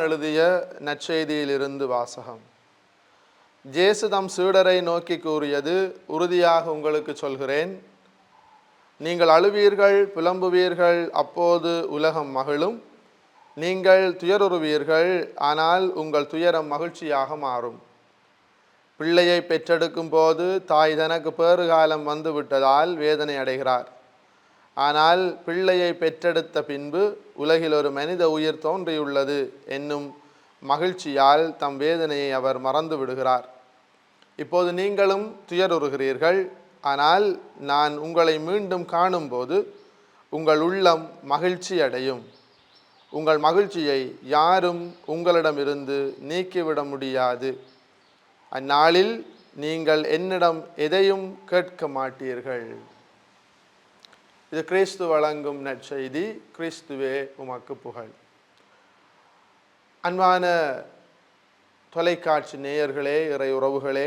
யோவான் எழுதிய நற்செய்தியிலிருந்து வாசகம். ஜேசு தம் சீடரை நோக்கி கூறியது உறுதியாக உங்களுக்கு சொல்கிறேன் நீங்கள் அழுவீர்கள் புலம்புவீர்கள் அப்போது உலகம் மகிழும். நீங்கள் துயருறுவீர்கள் ஆனால் உங்கள் துயரம் மகிழ்ச்சியாக மாறும். பிள்ளையை பெற்றெடுக்கும் போது தாய் தனக்கு பேறுகாலம் வந்துவிட்டதால் வேதனை அடைகிறார். ஆனால் பிள்ளையை பெற்றெடுத்த பின்பு உலகில் ஒரு மனித உயிர் தோன்றியுள்ளது என்னும் மகிழ்ச்சியால் தம் வேதனையை அவர் மறந்து விடுகிறார். இப்போது நீங்களும் துயருறுகிறீர்கள். ஆனால் நான் உங்களை மீண்டும் காணும்போது உங்கள் உள்ளம் மகிழ்ச்சி அடையும். உங்கள் மகிழ்ச்சியை யாரும் உங்களிடமிருந்து நீக்கிவிட முடியாது. அந்நாளில் நீங்கள் என்னிடம் எதையும் கேட்க மாட்டீர்கள். இது கிறிஸ்து வழங்கும் நற்செய்தி கிறிஸ்துவே உமக்கு புகழ். அன்பான தொலைக்காட்சி நேயர்களே இறை உறவுகளே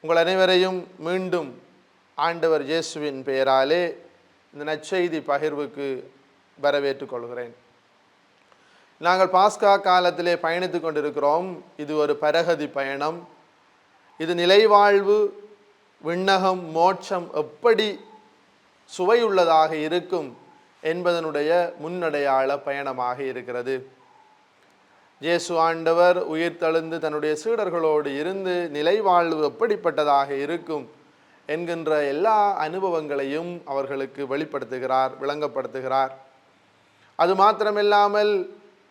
உங்கள் அனைவரையும் மீண்டும் ஆண்டவர் இயேசுவின் பெயராலே இந்த நற்செய்தி பகிர்வுக்கு வரவேற்றுக் கொள்கிறேன். நாங்கள் பாஸ்கா காலத்திலே பயணித்து கொண்டிருக்கிறோம். இது ஒரு பரகதி பயணம். இது நிலைவாழ்வு விண்ணகம் மோட்சம் எப்படி சுவையுள்ளதாக இருக்கும் என்பதனுடைய முன்னடையாள பயணமாக இருக்கிறது. இயேசு ஆண்டவர் உயிர் தழுந்து தன்னுடைய சீடர்களோடு இருந்து நிலைவாழ்வு எப்படிப்பட்டதாக இருக்கும் என்கின்ற எல்லா அனுபவங்களையும் அவர்களுக்கு வெளிப்படுத்துகிறார் விளங்கப்படுத்துகிறார். அது மாத்திரமில்லாமல்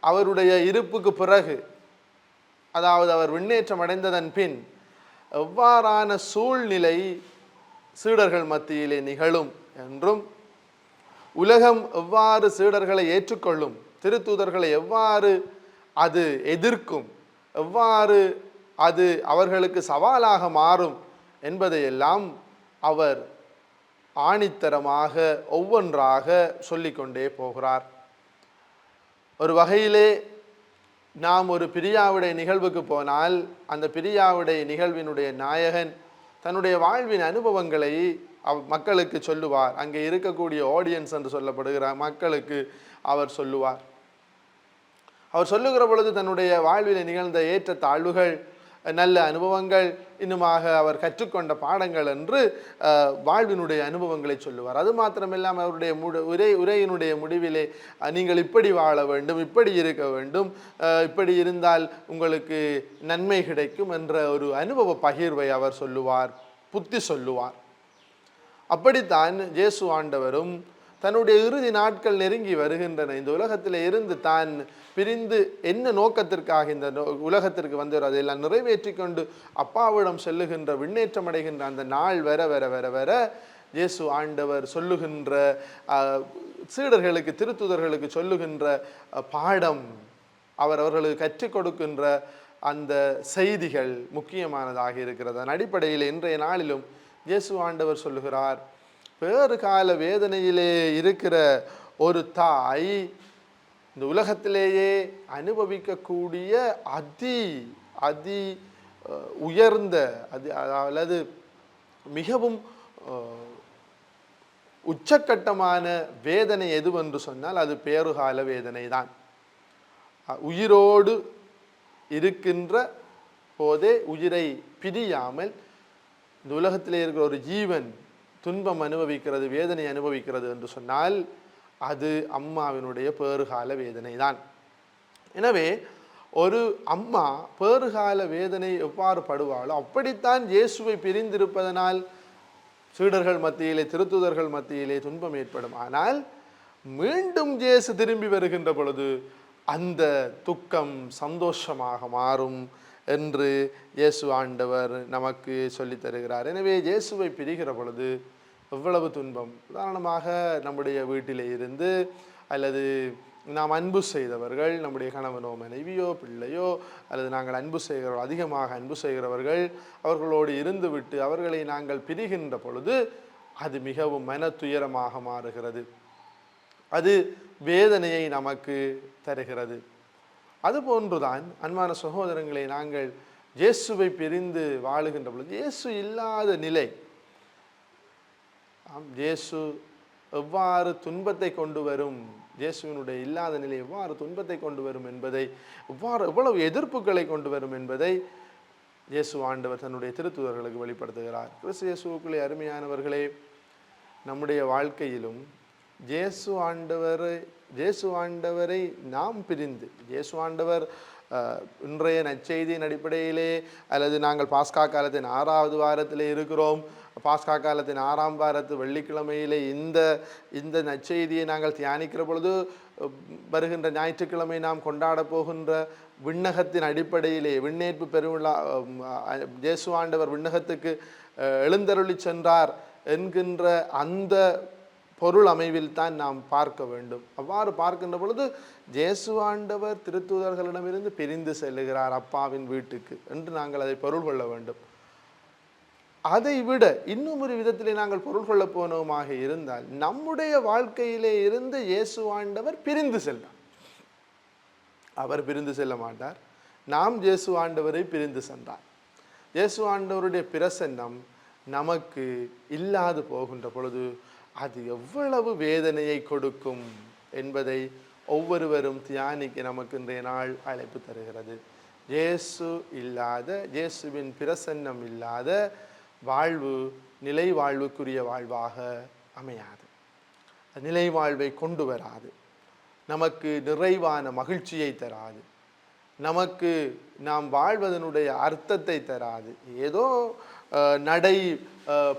அவருடைய இருப்புக்கு பிறகு அதாவது அவர் விண்ணேற்றம் அடைந்ததன் பின் எவ்வாறான சூழ்நிலை சீடர்கள் மத்தியிலே நிகழும் என்றும் உலகம் எவ்வாறு சீடர்களை ஏற்றுக்கொள்ளும் திருத்தூதர்களை எவ்வாறு அது எதிர்க்கும் எவ்வாறு அது அவர்களுக்கு சவாலாக மாறும் என்பதையெல்லாம் அவர் ஆணித்தரமாக ஒவ்வொன்றாக சொல்லிக்கொண்டே போகிறார். ஒரு வகையிலே நாம் ஒரு பிரியாவுடைய நிகழ்வுக்கு போனால் அந்த பிரியாவுடைய நிகழ்வினுடைய நாயகன் தன்னுடைய வாழ்வின் அனுபவங்களை அவ் மக்களுக்கு சொல்லுவார். அங்கே இருக்கக்கூடிய ஆடியன்ஸ் என்று சொல்லப்படுகிற மக்களுக்கு அவர் சொல்லுவார். அவர் சொல்லுகிற பொழுது தன்னுடைய வாழ்வில் நிகழ்ந்த ஏற்ற தாழ்வுகள் நல்ல அனுபவங்கள் இன்னுமாக அவர் கற்றுக்கொண்ட பாடங்கள் என்று வாழ்வினுடைய அனுபவங்களை சொல்லுவார். அது மாத்திரமில்லாமல் அவருடைய முடு உரை உரையினுடைய முடிவிலே நீங்கள் இப்படி வாழ வேண்டும் இப்படி இருக்க வேண்டும் இப்படி இருந்தால் உங்களுக்கு நன்மை கிடைக்கும் என்ற ஒரு அனுபவ பகிர்வை அவர் சொல்லுவார் புத்தி சொல்லுவார். அப்படித்தான் இயேசு ஆண்டவரும் தன்னுடைய இறுதி நாட்கள் நெருங்கி வருகின்றன. இந்த உலகத்தில் இருந்து தான் பிரிந்து என்ன நோக்கத்திற்காக இந்த நோ- உலகத்திற்கு வந்தார் அதையெல்லாம் நிறைவேற்றி கொண்டு அப்பாவிடம் செல்லுகின்ற விண்ணேற்றம் அடைகின்ற அந்த நாள் வர வர வர வர இயேசு ஆண்டவர் சொல்லுகின்ற சீடர்களுக்கு திருத்துதர்களுக்கு சொல்லுகின்ற பாடம் அவர் அவர்களுக்கு கற்றுக் கொடுக்கின்ற அந்த செய்திகள் முக்கியமானதாக இருக்கிறது. அதன் அடிப்படையில் இன்றைய நாளிலும் இயேசு ஆண்டவர் சொல்லுகிறார் பேறு கால வேதனையிலே இருக்கிற ஒரு தாய் இந்த உலகத்திலேயே அனுபவிக்கக்கூடிய அதி அதி உயர்ந்த அது அல்லது மிகவும் உச்சக்கட்டமான வேதனை எதுவென்று சொன்னால் அது பேறுகால வேதனை தான் உயிரோடு இருக்கின்ற போதே உயிரை பிரியாமல் இந்த உலகத்தில் இருக்கிற ஒரு ஜீவன் துன்பம் அனுபவிக்கிறது வேதனை அனுபவிக்கிறது என்று சொன்னால் அது அம்மாவினுடைய பேறுகால வேதனை தான் எனவே ஒரு அம்மா பேறுகால வேதனை எவ்வாறு படுவாளோ அப்படித்தான் இயேசுவை பிரிந்திருப்பதனால் சீடர்கள் மத்தியிலே திருத்துதர்கள் மத்தியிலே துன்பம் ஏற்படும். ஆனால் மீண்டும் இயேசு திரும்பி வருகின்ற பொழுது அந்த துக்கம் சந்தோஷமாக மாறும் என்று இயேசு ஆண்டவர் நமக்கு சொல்லித் தருகிறார். எனவே இயேசுவை பிரிகிற பொழுது எவ்வளவு துன்பம்? உதாரணமாக நம்முடைய வீட்டிலே இருந்து அல்லது நாம் அன்பு செய்தவர்கள் நம்முடைய கணவனோ மனைவியோ பிள்ளையோ அல்லது நாங்கள் அன்பு செய்கிறவர்கள் அதிகமாக அன்பு செய்கிறவர்கள் அவர்களோடு இருந்துவிட்டு அவர்களை நாங்கள் பிரிகின்ற பொழுது அது மிகவும் மன துயரமாக மாறுகிறது. அது வேதனையை நமக்கு தருகிறது. அதுபோன்றுதான் அன்பான சகோதரங்களை நாங்கள் இயேசுவை பிரிந்து வாழுகின்ற பொழுது இயேசு இல்லாத நிலை ஆம் இயேசு எவ்வாறு துன்பத்தை கொண்டு வரும்? இயேசுவினுடைய இல்லாத நிலை எவ்வாறு துன்பத்தை கொண்டு வரும் என்பதை எவ்வாறு எவ்வளவு எதிர்ப்புகளை கொண்டு வரும் என்பதை இயேசு ஆண்டவர் தன்னுடைய திருத்துதர்களுக்கு வெளிப்படுத்துகிறார். கிறிஸ்து இயேசுக்குள்ளே அருமையானவர்களே நம்முடைய வாழ்க்கையிலும் இயேசு ஆண்டவரை இயேசு ஆண்டவரை நாம் பிரிந்து இயேசு ஆண்டவர் இன்றைய நற்செய்தியின் அடிப்படையிலே அல்லது நாங்கள் பாஸ்கா காலத்தின் ஆறாவது வாரத்தில் இருக்கிறோம். பாஸ்கா காலத்தின் ஆறாம் வாரத்து வெள்ளிக்கிழமையிலே இந்த இந்த நற்செய்தியை நாங்கள் தியானிக்கிற பொழுது வருகின்ற ஞாயிற்றுக்கிழமை நாம் கொண்டாட போகின்ற விண்ணகத்தின் அடிப்படையிலே விண்ணேற்பு பெருவிழா ஜேசுவாண்டவர் விண்ணகத்துக்கு எழுந்தருளி சென்றார் என்கின்ற அந்த பொருள் அமைவில் தான் நாம் பார்க்க வேண்டும். அவ்வாறு பார்க்கின்ற பொழுது ஜேசு ஆண்டவர் திருத்தூதர்களிடமிருந்து பிரிந்து செல்லுகிறார் அப்பாவின் வீட்டுக்கு என்று நாங்கள் அதை பொருள் கொள்ள வேண்டும். அதை விட இன்னும் ஒரு விதத்திலே நாங்கள் பொருள் கொள்ள போனோமாக இருந்தால் நம்முடைய வாழ்க்கையிலே இருந்து இயேசுவாண்டவர் பிரிந்து செல்றார் அவர் பிரிந்து செல்ல மாட்டார். நாம் இயேசுவாண்டவரை பிரிந்து சென்றார் இயேசுவாண்டவருடைய பிரசன்னம் நமக்கு இல்லாது போகின்ற பொழுது அது எவ்வளவு வேதனையை கொடுக்கும் என்பதை ஒவ்வொருவரும் தியானிக்க நமக்கு இன்றைய நாள் அழைப்பு தருகிறது. இயேசு இல்லாத இயேசுவின் பிரசன்னம் இல்லாத வாழ்வு நிலை வாழ்வுக்குரிய வாழ்வாக அமையாது. நிலை வாழ்வை கொண்டு வராது. நமக்கு நிறைவான மகிழ்ச்சியை தராது. நமக்கு நாம் வாழ்வதனுடைய அர்த்தத்தை தராது. ஏதோ நடை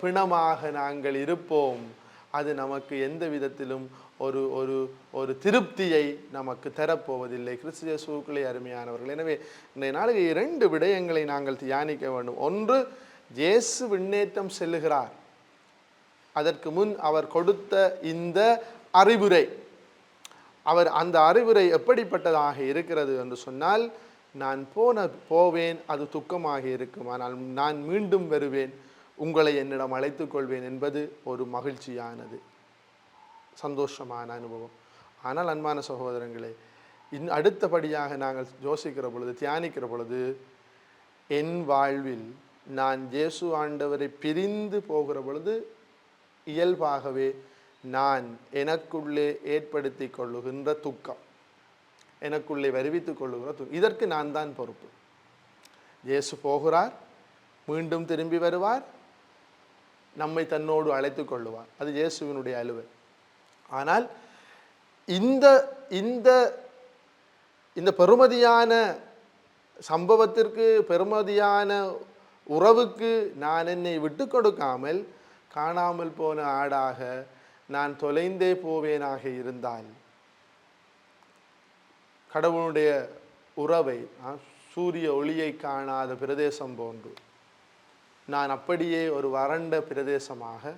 பிணமாக நாங்கள் இருப்போம். அது நமக்கு எந்த விதத்திலும் ஒரு ஒரு ஒரு திருப்தியை நமக்கு தரப்போவதில்லை. கிறிஸ்துவ சூக்களை அருமையானவர்கள். எனவே இன்றைய நாளுக்கு இரண்டு விடயங்களை நாங்கள் தியானிக்க வேண்டும். ஒன்று இயேசு விண்ணேற்றம் செல்லுகிறார். அதற்கு முன் அவர் கொடுத்த இந்த அறிவுரை. அவர் அந்த அறிவுரை எப்படிப்பட்டதாக இருக்கிறது என்று சொன்னால் நான் போன போவேன் அது துக்கமாக இருக்கும். ஆனால் நான் மீண்டும் வருவேன். உங்களை என்னிடம் அழைத்து கொள்வேன் என்பது ஒரு மகிழ்ச்சியானது சந்தோஷமான அனுபவம். ஆனால் அன்பான சகோதரங்களே இன் அடுத்தபடியாக நாங்கள் யோசிக்கிற பொழுது தியானிக்கிற பொழுது என் வாழ்வில் நான் இயேசு ஆண்டவரை பிரிந்து போகிற பொழுது இயல்பாகவே நான் எனக்குள்ளே ஏற்படுத்தி கொள்ளுகின்ற துக்கம் எனக்குள்ளே வருவித்துக் கொள்ளுகிற துக்கம். இதற்கு நான் தான் பொறுப்பு. இயேசு போகிறார் மீண்டும் திரும்பி வருவார் நம்மை தன்னோடு அழைத்து கொள்ளுவார். அது இயேசுவினுடைய அலுவல். ஆனால் இந்த இந்த இந்த பெருமதியான சம்பவத்திற்கு பெருமதியான உறவுக்கு நான் என்னை விட்டு கொடுக்காமல் காணாமல் போன ஆடாக நான் தொலைந்தே போவேனாக இருந்தால் கடவுளுடைய உறவை சூரிய ஒளியை காணாத பிரதேசம் போன்று நான் அப்படியே ஒரு வறண்ட பிரதேசமாக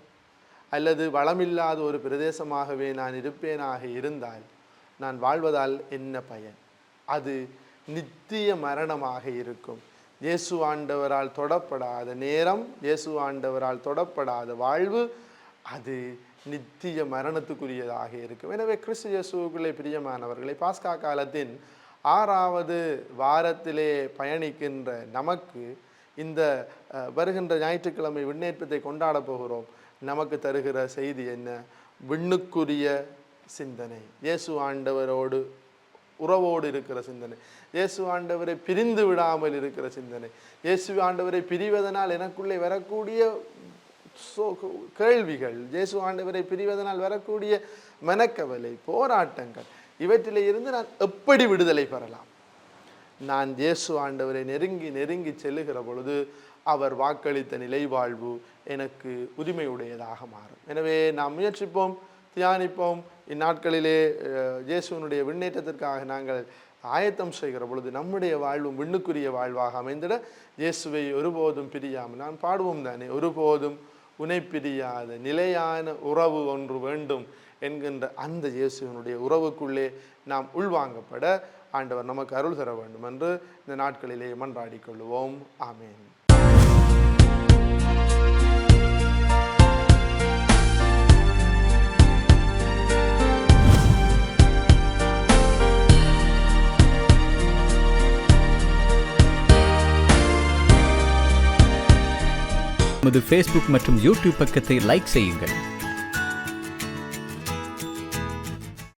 அல்லது வளமில்லாத ஒரு பிரதேசமாகவே நான் இருப்பேனாக இருந்தால் நான் வாழ்வதால் என்ன பயன்? அது நித்திய மரணமாக இருக்கும். இயேசு ஆண்டவரால் தொடப்படாத நேரம் இயேசு ஆண்டவரால் தொடப்படாத வாழ்வு அது நித்திய மரணத்துக்குரியதாக இருக்கும். எனவே கிறிஸ்து இயேசுக்குள்ளே பிரியமானவர்களை பாஸ்கா காலத்தின் ஆறாவது வாரத்திலே பயணிக்கின்ற நமக்கு இந்த வருகின்ற ஞாயிற்றுக்கிழமை விண்ணேற்பத்தை கொண்டாட போகிறோம். நமக்கு தருகிற செய்தி என்ன? விண்ணுக்குரிய சிந்தனை. இயேசு ஆண்டவரோடு உறவோடு இருக்கிற சிந்தனை. இயேசு ஆண்டவரை பிரிந்து விடாமல் இருக்கிற சிந்தனை. இயேசு ஆண்டவரை பிரிவதனால் எனக்குள்ளே வரக்கூடிய சோ- கேள்விகள் இயேசு ஆண்டவரை பிரிவதனால் வரக்கூடிய மனக்கவலை போராட்டங்கள் இவற்றிலே இருந்து நான் எப்படி விடுதலை பெறலாம்? நான் இயேசு ஆண்டவரை நெருங்கி நெருங்கி செல்லுகிற பொழுது அவர் வாக்களித்த நிலைவாழ்வு எனக்கு உரிமையுடையதாக மாறும். எனவே நாம் முயற்சிப்போம் தியானிப்போம். இந்நாட்களிலே இயேசுவனுடைய விண்ணேற்றத்திற்காக நாங்கள் ஆயத்தம் செய்கிற பொழுது நம்முடைய வாழ்வும் விண்ணுக்குரிய வாழ்வாக அமைந்திட இயேசுவை ஒருபோதும் பிரியாமல் நான் பாடுவோம் தானே ஒருபோதும் உனை பிரியாத நிலையான உறவு ஒன்று வேண்டும் என்கின்ற அந்த இயேசுவனுடைய உறவுக்குள்ளே நாம் உள்வாங்கப்பட ஆண்டவர் நமக்கு அருள் தர வேண்டும் என்று இந்த நாட்களிலே மன்றாடிக் கொள்வோம் ஆமென். நமது ஃபேஸ்புக் மற்றும் யூடியூப் பக்கத்தை லைக் செய்யுங்கள்.